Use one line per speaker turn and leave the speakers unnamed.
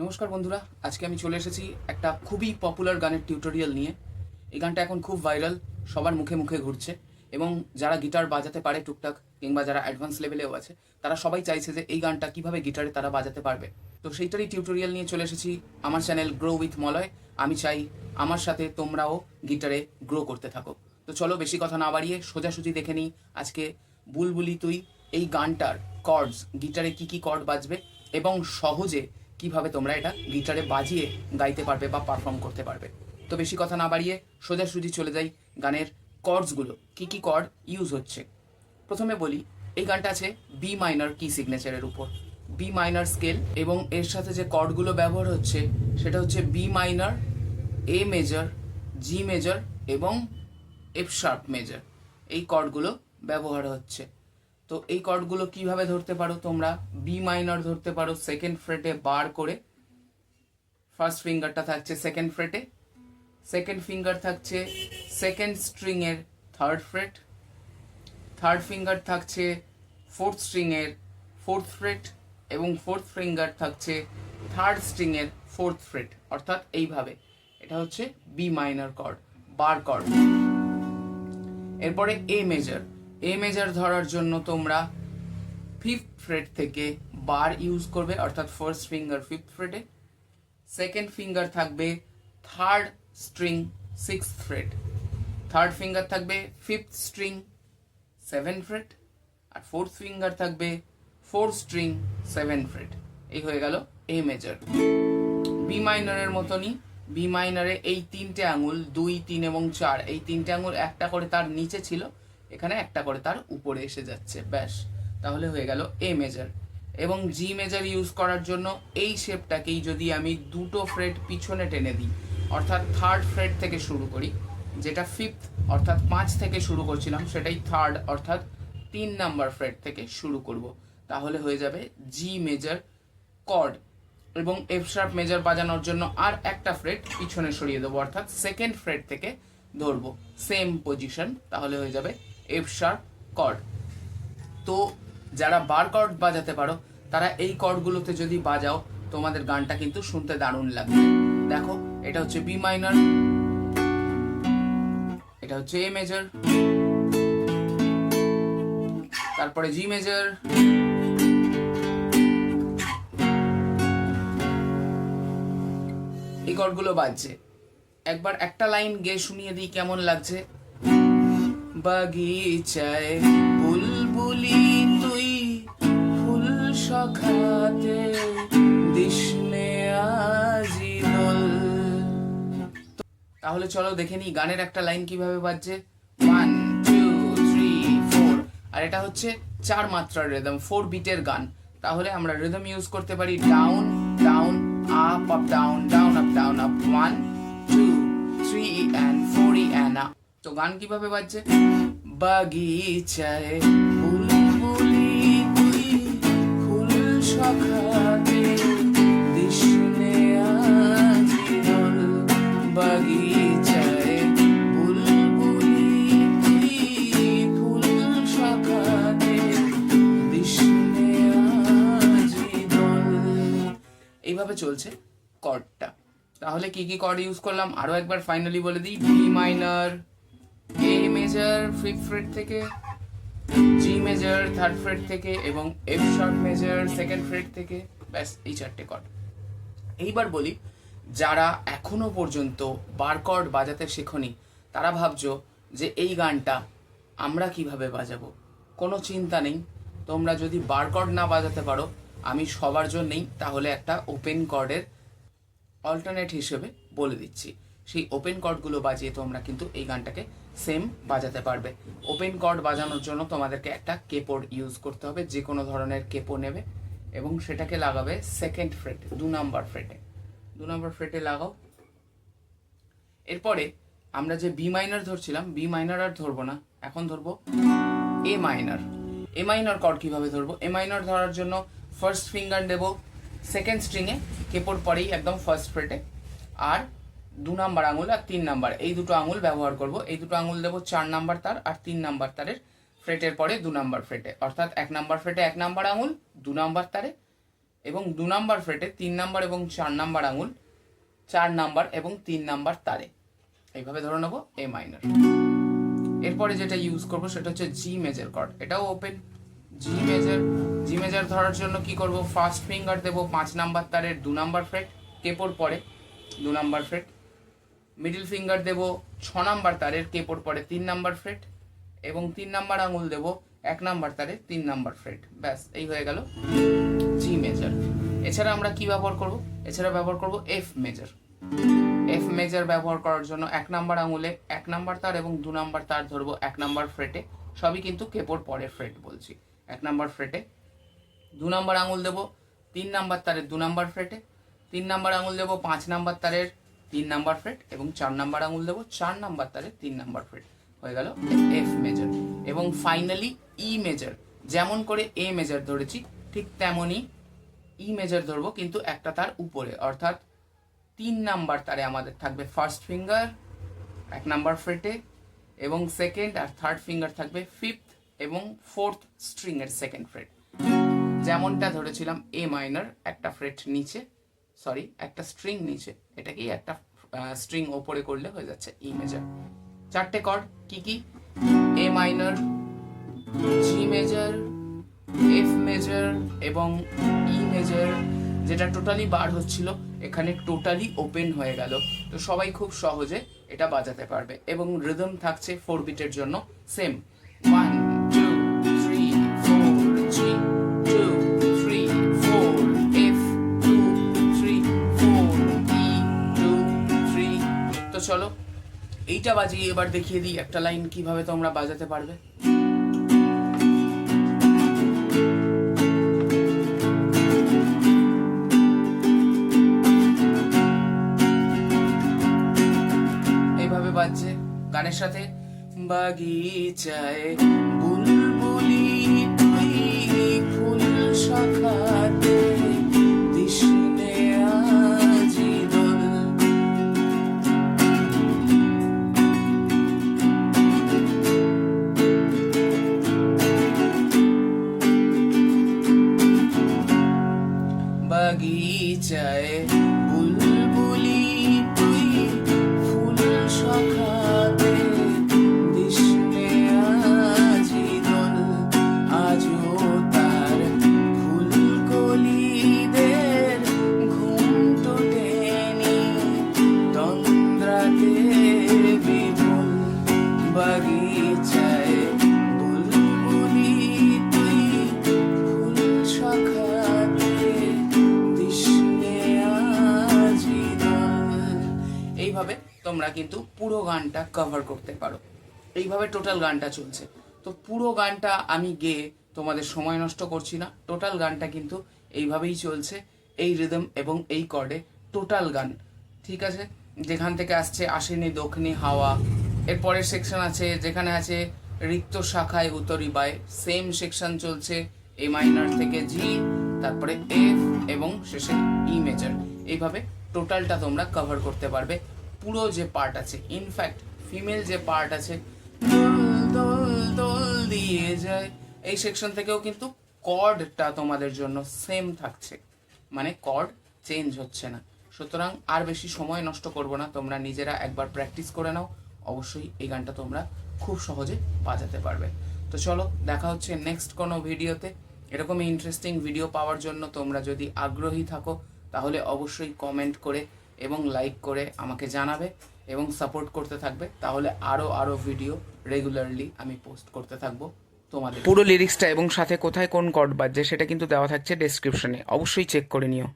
নমস্কার বন্ধুরা, আজকে আমি চলে এসেছি একটা খুবই পপুলার গানের টিউটোরিয়াল নিয়ে। এই গানটা এখন খুব ভাইরাল সবার মুখে মুখে ঘুরছে এবং যারা গিটার বাজাতে পারে টুকটাক কিংবা যারা অ্যাডভান্স লেভেলেও আছে, তারা সবাই চাইছে যে এই গানটা কীভাবে গিটারে তারা বাজাতে পারবে। তো সেইটারই টিউটোরিয়াল নিয়ে চলে এসেছি আমার চ্যানেল গ্রো উইথ মলয় আমি চাই আমার সাথে তোমরাও গিটারে গ্রো করতে থাকো। তো চলো বেশি কথা না বাড়িয়ে সোজাসুজি দেখে নিই আজকে বুলবুলি তুই এই গানটার কর্ডস গিটারে কি কি কর্ড বাজবে এবং সহজে কীভাবে তোমরা এটা গিটারে বাজিয়ে গাইতে পারবে বা পারফর্ম করতে পারবে। তো বেশি কথা না বাড়িয়ে সোজাসুজি চলে যাই গানের কর্ডসগুলো কি কি কর্ড ইউজ হচ্ছে? প্রথমে বলি, এই গানটা আছে বি মাইনার কি সিগনেচারের উপর। বি মাইনার স্কেল এবং এর সাথে যে কর্ডগুলো ব্যবহার হচ্ছে, সেটা হচ্ছে B minor A major G major এবং এফ শার্প মেজর এই কর্ডগুলো ব্যবহার হচ্ছে। তো এই কর্ডগুলো কীভাবে ধরতে পারো তোমরা? বি মাইনর ধরতে পারো সেকেন্ড ফ্রেটে বার করে। ফার্স্ট ফিঙ্গারটা থাকছে সেকেন্ড ফ্রেটে সেকেন্ড ফিঙ্গার থাকছে সেকেন্ড স্ট্রিং এর থার্ড ফ্রেট থার্ড ফিঙ্গার থাকছে ফোর্থ স্ট্রিং এর ফোর্থ ফ্রেট এবং ফোর্থ ফিঙ্গার থাকছে থার্ড স্ট্রিং এর ফোর্থ ফ্রেট অর্থাৎ এইভাবে। এটা হচ্ছে B minor chord bar chord এরপরে এ মেজর এ মেজর ধরার জন্য তোমরা ফিফথ ফ্রেট থেকে বার ইউজ করবে, অর্থাৎ ফার্স্ট ফিঙ্গার ফিফথ ফ্রেটে সেকেন্ড ফিঙ্গার থাকবে third string six fret third finger থাকবে ফিফথ স্ট্রিং সেভেন ফ্রেট আর ফোর্থ ফিঙ্গার থাকবে ফোর স্ট্রিং সেভেন ফ্রেট এই হয়ে গেল এ মেজর বি মাইনরের মতনই বি মাইনরে এই তিনটে আঙুল, দুই, তিন এবং চার, এই তিনটে আঙুল একটা করে তার নিচে ছিল। এখানে একটা করে তার উপরে এসে যাচ্ছে, ব্যাস। তাহলে হয়ে গেল এ মেজার এবং জি মেজার ইউজ করার জন্য এই শেপটাকেই যদি আমি দুটো ফ্রেট পিছনে টেনে দিই, অর্থাৎ থার্ড ফ্রেট থেকে শুরু করি, যেটা ফিফথ অর্থাৎ পাঁচ থেকে শুরু করছিলাম, সেটাই থার্ড অর্থাৎ তিন নাম্বার ফ্রেট থেকে শুরু করব। তাহলে হয়ে যাবে জি মেজার কর্ড এবং এফ মেজর বাজানোর জন্য আর একটা ফ্রেট পিছনে সরিয়ে দেবো, অর্থাৎ সেকেন্ড ফ্রেট থেকে ধরবো। সেম পজিশন তাহলে হয়ে যাবে এফ শার্প কর্ড। তো যারা বার কর্ড বাজাতে পারো, তারা এই কর্ডগুলোতে যদি বাজাও, তোমাদের গানটা কিন্তু শুনতে দারুণ লাগবে। দেখো, এটা হচ্ছে বি মাইনার, এটা হচ্ছে এ মেজর, তারপরে জি মেজর, এই কর্ডগুলো বাজছে। একবার একটা লাইন গে শুনিয়ে দিই কেমন লাগছে। বাগিচায় বুলবুলি তুই ফুল সখাতে দিসনে আজি তাহলে চলো দেখে নিই গানের একটা লাইন কীভাবে বাজছে। ওয়ান টু থ্রি ফোর আর এটা হচ্ছে চার মাত্রার রিদম ফোর বিটের গান। তাহলে আমরা রিদম ইউজ করতে পারি down down up up down down up down up one two three and four and up তো গান কীভাবে বাজছে? বাগিচায় বুলবুলি তুই ফুল সখাতে দিসনে আজি দোল বাগিচায় বুলবুলি তুই ফুল সখাতে দিসনে আজি দোল এইভাবে চলছে কর্ডটা। তাহলে কি কি কর্ড ইউজ করলাম? আরও একবার ফাইনালি বলে দিই। B minor major fifth fret থেকে জি মেজর থার্ড ফ্রেট থেকে এবং F sharp major second fret থেকে, ব্যাস, এই চারটে কর্ড এইবার বলি, যারা এখনও পর্যন্ত বার কর্ড বাজাতে শেখনি, তারা ভাবছ যে এই গানটা আমরা কীভাবে বাজাবো? কোনো চিন্তা নেই। তোমরা যদি বার কর্ড না বাজাতে পারো, আমি সবার জন্যেই তাহলে একটা ওপেন কর্ডের অল্টারনেট হিসেবে বলে দিচ্ছি। সেই ওপেন কর্ডগুলো বাজিয়ে তোমরা কিন্তু এই গানটাকে সেম বাজাতে পারবে। ওপেন কর্ড বাজানোর জন্য তোমাদেরকে একটা কেপোর্ড ইউজ করতে হবে যে কোনো ধরনের কেপো নেবে এবং সেটাকে লাগাবে সেকেন্ড ফ্রেট দু নাম্বার ফ্রেটে দু নাম্বার ফ্রেটে লাগাও। এরপরে আমরা যে বি মাইনার ধরছিলাম বি মাইনার আর ধরবো না, এখন ধরবো A minor A minor chord কীভাবে ধরবো? এ মাইনার ধরার জন্য ফার্স্ট ফিঙ্গার দেবো সেকেন্ড স্ট্রিংয়ে কেপোর পরেই একদম ফার্স্ট ফ্রেটে আর দু নাম্বার আঙুল আর তিন নাম্বার। এই দুটো আঙুল ব্যবহার করব। এই দুটো আঙুল দেবো চার নাম্বার তার আর তিন নাম্বার তারের ফ্রেটের পরে দু নাম্বার ফ্রেটে। অর্থাৎ এক নাম্বার ফ্রেটে এক নাম্বার আঙুল, দু নাম্বার তারে এবং দু নাম্বার ফ্রেটে তিন নাম্বার এবং চার নাম্বার আঙুল, চার নাম্বার এবং তিন নাম্বার তারে। এইভাবে ধরে নেব এ মাইনার এরপরে যেটা ইউজ করব সেটা হচ্ছে জি মেজার কর্ড এটাও open G major G major ধরার জন্য কি করব? ফার্স্ট ফিঙ্গার দেব পাঁচ নাম্বার তারের দু নাম্বার ফ্রেট কেপোর পরে দু নাম্বার ফ্রেট মিডল ফিঙ্গার দেব, ছ নাম্বার তারের কেপোর পরে তিন নাম্বার ফ্রেট এবং তিন নাম্বার আঙুল দেব, এক নাম্বার তারের তিন নাম্বার ফ্রেট ব্যাস, এই হয়ে গেল জি মেজার এছাড়া আমরা কি ব্যবহার করব? এছাড়া ব্যবহার করব এফ মেজার এফ মেজার ব্যবহার করার জন্য এক নাম্বার আঙুলে এক নাম্বার তার এবং দু নাম্বার তার ধরবো এক নাম্বার ফ্রেটে সবই কিন্তু কেপোর পরে ফ্রেট বলছি। এক নাম্বার ফ্রেটে দু নাম্বার আঙুল দেবো, তিন নাম্বার তারের দু নাম্বার ফ্রেটে তিন নাম্বার আঙুল দেবো, পাঁচ নাম্বার তারের তিন নাম্বার ফ্রেট এবং চার নাম্বার আঙুল দেবো, চার নাম্বার তারের তিন নাম্বার ফ্রেট হয়ে গেল এফ মেজার এবং ফাইনালি ই মেজার যেমন করে এ মেজার ধরেছি, ঠিক তেমনই ই মেজার ধরবো, কিন্তু একটা তার উপরে। অর্থাৎ তিন নাম্বার তারে আমাদের থাকবে ফার্স্ট ফিঙ্গার এক নাম্বার ফ্রেটে এবং সেকেন্ড আর থার্ড ফিঙ্গার থাকবে ফিফথ এবং ফোর্থ স্ট্রিং এর সেকেন্ড ফ্রেট যেমনটা ধরেছিলাম এ মাইনার একটা ফ্রেট নিচে। সরি একটা স্ট্রিং নিচে এটাকেই একটা স্ট্রিং ওপরে করলে হয়ে যাচ্ছে ই মেজার চারটে কর্ড কি কি? এ মাইনার জি মেজার এফ মেজার এবং ই মেজার যেটা টোটালি বার হচ্ছিল, এখানে টোটালি ওপেন হয়ে গেল। তো সবাই খুব সহজে এটা বাজাতে পারবে এবং রিদম থাকছে ফোর বিটের জন্য সেম ওয়ান এইটা বাজিয়ে এবার দেখিয়ে দিই একটা লাইন কীভাবে তোমরা বাজাতে পারবে। এইভাবে বাজছে গানের সাথে। বাগিচায় বুলবুলি, তুই ফুল শাখাতে কিন্তু পুরো গানটা কভার করতে পারো। এইভাবে টোটাল গানটা চলছে। তো পুরো গানটা আমি গেয়ে তোমাদের সময় নষ্ট করছি না। টোটাল গানটা কিন্তু এইভাবেই চলছে। এই রিদম এবং এই কর্ডে টোটাল গান। ঠিক আছে? যেখান থেকে আসছে আসেনি দক্ষিণী হাওয়া। এরপরের সেকশন আছে, যেখানে আছে রিক্ত শাখায় উত্তরি বায়। সেম সেকশন চলছে এ মাইনার থেকে জি তারপরে এফ এবং শেষে ই মেজার এইভাবে টোটালটা তোমরা কভার করতে পারবে। পুরো যে পার্ট আছে। ইনফ্যাক্ট ফিমেল যে পার্ট আছে দিয়ে যায়। এই সেকশন থেকেও কিন্তু কর্ডটা তোমাদের জন্য সেম থাকছে। মানে কর্ড চেঞ্জ হচ্ছে না। সুতরাং আর বেশি সময় নষ্ট করব না। তোমরা নিজেরা একবার প্র্যাকটিস করে নাও। অবশ্যই এই গানটা তোমরা খুব সহজে বাজাতে পারবে। তো চলো, দেখা হচ্ছে নেক্সট কোনো ভিডিওতে। এরকমই ইন্টারেস্টিং ভিডিও পাওয়ার জন্য তোমরা যদি আগ্রহী থাকো, তাহলে অবশ্যই কমেন্ট করে এবং লাইক করে আমাকে জানাবে এবং সাপোর্ট করতে থাকবে। তাহলে আরও আরও ভিডিও রেগুলারলি আমি পোস্ট করতে থাকব তোমাদের পুরো লিরিক্সটা এবং সাথে কোথায় কোন কট বাজছে সেটা কিন্তু দেওয়া থাকছে ডেসক্রিপশনে অবশ্যই চেক করে নিও।